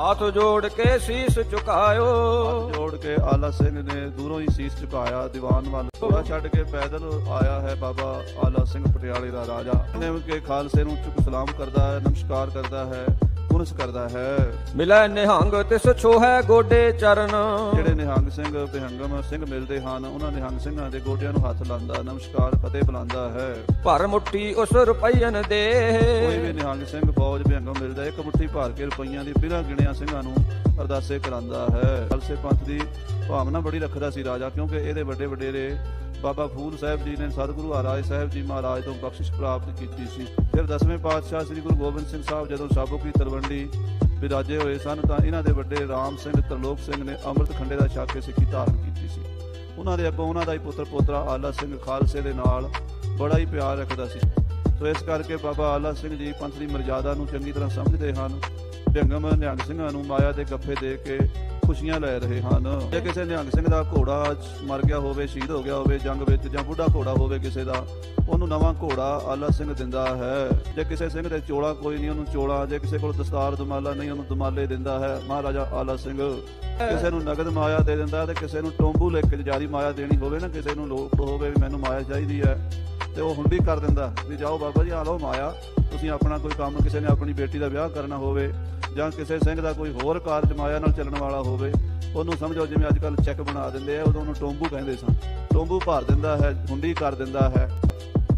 ਹੱਥ ਜੋੜ ਕੇ ਸੀਸ ਝੁਕਾਇਓ। ਜੋੜ ਕੇ ਆਲਾ ਸਿੰਘ ਨੇ ਦੂਰੋਂ ਹੀ ਸੀਸ ਝੁਕਾਇਆ ਦੀਵਾਨ ਵੱਲ ਥੋੜਾ ਛੱਡ ਕੇ ਪੈਦਲ ਆਇਆ ਹੈ ਬਾਬਾ ਆਲਾ ਸਿੰਘ ਪਟਿਆਲੇ ਦਾ ਰਾਜਾ। ਨਿਮ ਕੇ ਖਾਲਸੇ ਨੂੰ ਝੁਕ ਸਲਾਮ ਕਰਦਾ ਹੈ ਨਮਸਕਾਰ ਕਰਦਾ ਹੈ ਪੁਨਸ ਕਰਦਾ ਹੈ। ਮਿਲੈ ਨਿਹੰਗ ਤਿਸ ਛੋਹੈ ਗੋਡੇ ਚਰਨ। ਜਿਹੜੇ ਨਿਹੰਗ ਸਿੰਘ ਬਿਹੰਗਮ ਸਿੰਘ ਮਿਲਦੇ ਹਨ ਉਹਨਾਂ ਨਿਹੰਗ ਸਿੰਘਾਂ ਦੇ ਗੋਡਿਆਂ ਨੂੰ ਹੱਥ ਲਾਉਂਦਾ ਨਮਸਕਾਰ ਫਤਿਹ ਬੁਲਾਉਂਦਾ ਹੈ। ਭਰ ਮੁੱਠੀ ਉਸ ਰੁਪਈਨ ਦੇ। ਕੋਈ ਨਿਹੰਗ ਸਿੰਘ ਫੌਜ ਬਿਹੰਗਮ ਮਿਲਦਾ ਇੱਕ ਮੁੱਠੀ ਭਰ ਕੇ ਰੁਪਈਆਂ ਦੀ ਬਿਨਾਂ ਗਿਣਿਆ ਸਿੰਘਾਂ ਨੂੰ ਅਰਦਾਸੇ ਕਰਾਂਦਾ ਹੈ। ਖਾਲਸੇ ਪੰਥ ਦੀ ਭਾਵਨਾ ਬੜੀ ਰੱਖਦਾ ਸੀ ਰਾਜਾ, ਕਿਉਂਕਿ ਇਹਦੇ ਵੱਡੇ ਵਡੇਰੇ ਬਾਬਾ ਫੂਲ ਸਾਹਿਬ ਜੀ ਨੇ ਸਤਿਗੁਰੂ ਹਰਾਜ ਸਾਹਿਬ ਜੀ ਮਹਾਰਾਜ ਤੋਂ ਬਖਸ਼ਿਸ਼ ਪ੍ਰਾਪਤ ਕੀਤੀ ਸੀ। ਫਿਰ ਦਸਵੇਂ ਪਾਤਸ਼ਾਹ ਸ੍ਰੀ ਗੁਰੂ ਗੋਬਿੰਦ ਸਿੰਘ ਸਾਹਿਬ ਜਦੋਂ ਸਾਬੋ ਕੀ ਤਲਵੰਡੀ ਵਿਰਾਜੇ ਹੋਏ ਸਨ, ਤਾਂ ਇਹਨਾਂ ਦੇ ਵੱਡੇ ਰਾਮ ਸਿੰਘ, ਤਰਲੋਕ ਸਿੰਘ ਨੇ ਅੰਮ੍ਰਿਤ ਖੰਡੇ ਦਾ ਛਕ ਕੇ ਸਿੱਖੀ ਧਾਰਨ ਕੀਤੀ ਸੀ। ਉਹਨਾਂ ਦੇ ਅੱਗੋਂ ਉਹਨਾਂ ਦਾ ਹੀ ਪੁੱਤਰ, ਪੋਤਰਾ ਆਲਾ ਸਿੰਘ ਖਾਲਸੇ ਦੇ ਨਾਲ ਬੜਾ ਹੀ ਪਿਆਰ ਰੱਖਦਾ ਸੀ। ਸੋ ਇਸ ਕਰਕੇ ਬਾਬਾ ਆਲਾ ਸਿੰਘ ਜੀ ਪੰਥ ਦੀ ਮਰਜ਼ਾਦਾ ਨੂੰ ਚੰਗੀ ਤਰ੍ਹਾਂ ਸਮਝਦੇ ਹਨ ਭੰਗਮ ਨਿਹੰਗ ਸਿੰਘਾਂ ਨੂੰ ਮਾਇਆ ਦੇ ਗੱਫੇ ਦੇ ਕੇ ਖੁਸ਼ੀਆਂ ਲੈ ਰਹੇ ਹਨ। ਜੇ ਕਿਸੇ ਨਿਹੰਗ ਸਿੰਘ ਦਾ ਘੋੜਾ ਮਰ ਗਿਆ ਹੋਵੇ, ਸ਼ਹੀਦ ਹੋ ਗਿਆ ਹੋਵੇ, ਜੰਗ ਵਿੱਚ ਜਾਂ ਬੁੱਢਾ ਘੋੜਾ ਹੋਵੇ ਕਿਸੇ ਦਾ, ਉਹਨੂੰ ਨਵਾਂ ਘੋੜਾ ਆਲਾ ਸਿੰਘ ਦਿੰਦਾ ਹੈ। ਜੇ ਕਿਸੇ ਸਿੰਘ ਦੇ ਚੋਲਾ ਕੋਈ ਨਹੀਂ, ਉਹਨੂੰ ਚੋਲਾ, ਜੇ ਕਿਸੇ ਕੋਲ ਦਸਤਾਰ ਦੁਮਾਲਾ ਨਹੀਂ, ਉਹਨੂੰ ਦੁਮਾਲੇ ਦਿੰਦਾ ਹੈ। ਮਹਾਰਾਜਾ ਆਲਾ ਸਿੰਘ ਕਿਸੇ ਨੂੰ ਨਗਦ ਮਾਇਆ ਦੇ ਦਿੰਦਾ ਤੇ ਕਿਸੇ ਨੂੰ ਟੋਂਬੂ ਲਿਖ ਕੇ ਜਾਰੀ ਮਾਇਆ ਦੇਣੀ ਹੋਵੇ ਨਾ, ਕਿਸੇ ਨੂੰ ਲੋੜ ਹੋਵੇ ਵੀ ਮੈਨੂੰ ਮਾਇਆ ਚਾਹੀਦੀ ਹੈ। ਤੇ ਉਹ ਹੁੰਡੀ ਕਰ ਦਿੰਦਾ ਵੀ ਜਾਓ ਬਾਬਾ ਜੀ ਆ ਲਓ ਮਾਇਆ। ਤੁਸੀਂ ਆਪਣਾ ਕੋਈ ਕੰਮ ਕਿਸੇ ਨੇ ਆਪਣੀ ਬੇਟੀ ਦਾ ਵਿਆਹ ਕਰਨਾ ਹੋਵੇ ਜਾਂ ਕਿਸੇ ਸਿੰਘ ਦਾ ਕੋਈ ਹੋਰ ਕਾਰਜ ਮਾਇਆ ਨਾਲ ਚੱਲਣ ਵਾਲਾ ਹੋਵੇ ਉਹਨੂੰ ਸਮਝੋ ਜਿਵੇਂ ਅੱਜ ਕੱਲ ਚੈੱਕ ਬਣਾ ਦਿੰਦੇ ਆ ਉਦੋਂ ਉਹਨੂੰ ਟੋਂਬੂ ਕਹਿੰਦੇ ਸਨ। ਟੋਂਬੂ ਭਰ ਦਿੰਦਾ ਹੈ ਹੁੰਡੀ ਕਰ ਦਿੰਦਾ ਹੈ।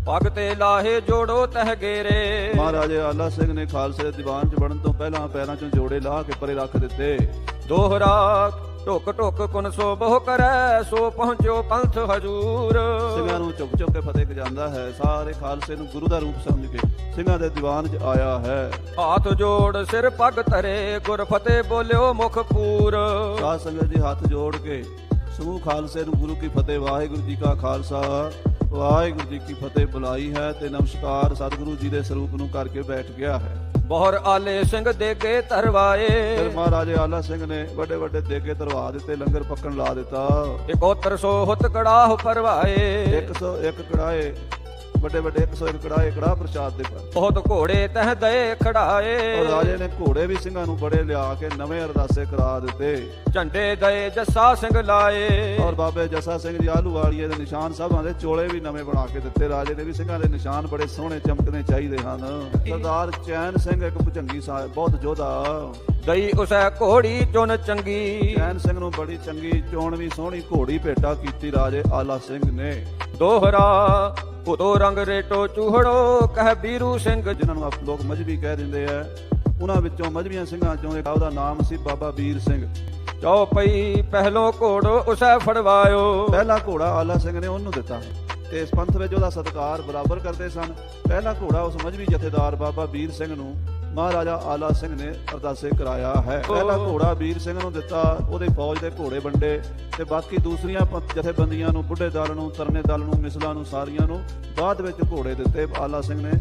ਪਗ ਤੇ ਲਾਹੇ ਜੋੜੋ ਤਹ ਗੇਰੇ। ਮਹਾਰਾਜੇ ਆਲਾ ਸਿੰਘ ਨੇ ਖਾਲਸੇ ਦੇ ਦੀਵਾਨ 'ਚ ਵੜਨ ਤੋਂ ਪਹਿਲਾਂ ਪੈਰਾਂ 'ਚੋਂ ਜੋੜੇ ਲਾਹ ਕੇ ਪਰੇ ਰੱਖ ਦਿੱਤੇ। ਦੋਹਰਾ ਢੁਕ ਢੁਕ ਕੁਨ ਸੋ ਬਹੁ ਕਰੈ ਸੋ ਪਹੁੰਚੋ ਪੰਥ ਹਜੂਰ। ਸਿੰਘਾਂ ਨੂੰ ਚੁੱਕ ਚੁੱਕ ਕੇ ਫਤਿਹ ਜਾਂਦਾ ਹੈ ਸਾਰੇ ਖਾਲਸੇ ਨੂੰ ਗੁਰੂ ਦਾ ਰੂਪ ਸਮਝ ਕੇ ਸਿੰਘਾਂ ਦੇ ਦੀਵਾਨ 'ਚ ਆਇਆ ਹੈ। ਹੱਥ ਜੋੜ ਸਿਰ ਪਗ ਧਰੇ ਗੁਰ ਫਤਿਹ ਬੋਲਿਓ ਮੁਖ ਪੂਰ। ਸਾਧ ਸੰਗਤ ਜੀ ਹੱਥ ਜੋੜ ਕੇ ਸਮੂਹ ਖਾਲਸੇ ਨੂੰ ਗੁਰੂ ਕੀ ਫਤਿਹ ਵਾਹਿਗੁਰੂ ਜੀ ਕਾ ਖਾਲਸਾ। ਵਾਹਿਗੁਰੂ ਜੀ ਕੀ ਫਤਿਹ ਬੁਲਾਈ ਹੈ ਤੇ ਨਮਸਕਾਰ ਸਤਿਗੁਰੂ ਜੀ ਦੇ ਸਰੂਪ ਨੂੰ ਕਰਕੇ ਬੈਠ ਗਿਆ ਹੈ। ਬਹੁਰ ਆਲੇ ਸਿੰਘ ਦੇਗੇ ਧਰਵਾਏ ਫਿਰ ਮਹਾਰਾਜੇ ਆਲਾ ਸਿੰਘ ਨੇ ਵੱਡੇ ਵੱਡੇ ਦੇਗੇ ਧਰਵਾ ਦਿੱਤੇ ਲੰਗਰ ਪੱਕਣ ਲਾ ਦਿੱਤਾ। ਇਕੋਤਰ ਸੋ ਹੁਤ ਕੜਾਹ ਪਰਵਾਏ 101 ਕੜਾਏ ਵੱਡੇ ਵੱਡੇ 101 ਕੜਾਏ ਕੜਾਹ ਪ੍ਰਸ਼ਾਦ ਦੇ ਪਰ ਬਹੁਤ ਘੋੜੇ ਤਹ ਦਏ ਖੜਾਏ। ਔਰ ਰਾਜੇ ਨੇ ਘੋੜੇ ਵੀ ਸਿੰਘਾਂ ਨੂੰ ਬੜੇ ਲਿਆ ਕੇ ਨਵੇਂ ਅਰਦਾਸੇ ਕਰਾ ਦਿੱਤੇ। ਝੰਡੇ ਦਏ ਜੱਸਾ ਸਿੰਘ ਲਾਏ। ਔਰ ਬਾਬੇ ਜੱਸਾ ਸਿੰਘ ਜੀ ਆਲੂ ਵਾਲੀਏ ਦੇ ਨਿਸ਼ਾਨ ਸਾਹਿਬਾਂ ਦੇ ਚੋਲੇ ਵੀ ਨਵੇਂ ਬਣਾ ਕੇ ਦਿੱਤੇ। ਰਾਜੇ ਨੇ ਵੀ ਸਿੰਘਾਂ ਦੇ ਨਿਸ਼ਾਨ ਬੜੇ ਸੋਹਣੇ ਚਮਕਣੇ ਚਾਹੀਦੇ ਹਨ। ਸਰਦਾਰ ਚੈਨ ਸਿੰਘ ਇੱਕ ਭੁਜੰਗੀ ਸਾਹਿਬ ਬਹੁਤ ਯੋਧਾ ਦਈ ਉਸੈ ਘੋੜੀ ਚੁਨ ਚੰਗੀ। ਚੈਨ ਸਿੰਘ ਨੂੰ ਬੜੀ ਚੰਗੀ ਚੋਣ ਵੀ ਸੋਹਣੀ ਘੋੜੀ ਭੇਟਾ ਕੀਤੀ ਰਾਜੇ ਆਲਾ ਸਿੰਘ ਨੇ। ਦੋਹਰਾ ਉਦੋ ਰੰਗ ਰੇਟੋ ਚੂਹੜੋ ਕਹਿ ਬੀਰੂ ਸਿੰਘ। ਜਿਨ੍ਹਾਂ ਨੂੰ ਆਪ ਲੋਕ ਮਜਬੀ ਕਹਿ ਦਿੰਦੇ ਆ ਉਹਨਾਂ ਵਿੱਚੋਂ ਮਜਬੀਆਂ ਸਿੰਘਾਂ ਚੋਂ ਇੱਕ ਉਹਦਾ ਨਾਮ ਸੀ ਬਾਬਾ ਵੀਰ ਸਿੰਘ। ਚੌਪਈ ਪਹਿਲੋ ਘੋੜੋ ਉਸੈ ਫੜਵਾਇਓ। ਪਹਿਲਾ ਘੋੜਾ ਆਲਾ ਸਿੰਘ ਨੇ ਉਹਨੂੰ ਦਿੱਤਾ ਤੇ ਇਸ ਪੰਥ ਵਿੱਚ ਉਹਦਾ ਸਤਿਕਾਰ ਬਰਾਬਰ ਕਰਦੇ ਸਨ। ਪਹਿਲਾ ਘੋੜਾ ਉਸ ਮਜਬੀ ਜਥੇਦਾਰ ਬਾਬਾ ਵੀਰ ਸਿੰਘ ਨੂੰ ਮਹਾਰਾਜਾ ਆਲਾ ਸਿੰਘ ਨੇ ਅਰਦਾਸੇ ਕਰਾਇਆ ਹੈ। ਪਹਿਲਾ ਘੋੜਾ ਵੀਰ ਸਿੰਘ ਨੂੰ ਦਿੱਤਾ ਉਹਦੇ ਫੌਜ ਦੇ ਘੋੜੇ ਵੰਡੇ ਤੇ ਬਾਕੀ ਦੂਸਰੀਆਂ ਜਥੇਬੰਦੀਆਂ ਨੂੰ ਬੁੱਢੇ ਦਲ ਨੂੰ ਤਰਨੇ ਦਲ ਨੂੰ ਮਿਸਲਾਂ ਨੂੰ ਸਾਰੀਆਂ ਨੂੰ ਬਾਅਦ ਵਿੱਚ ਘੋੜੇ ਦਿੱਤੇ। ਆਲਾ ਸਿੰਘ ਨੇ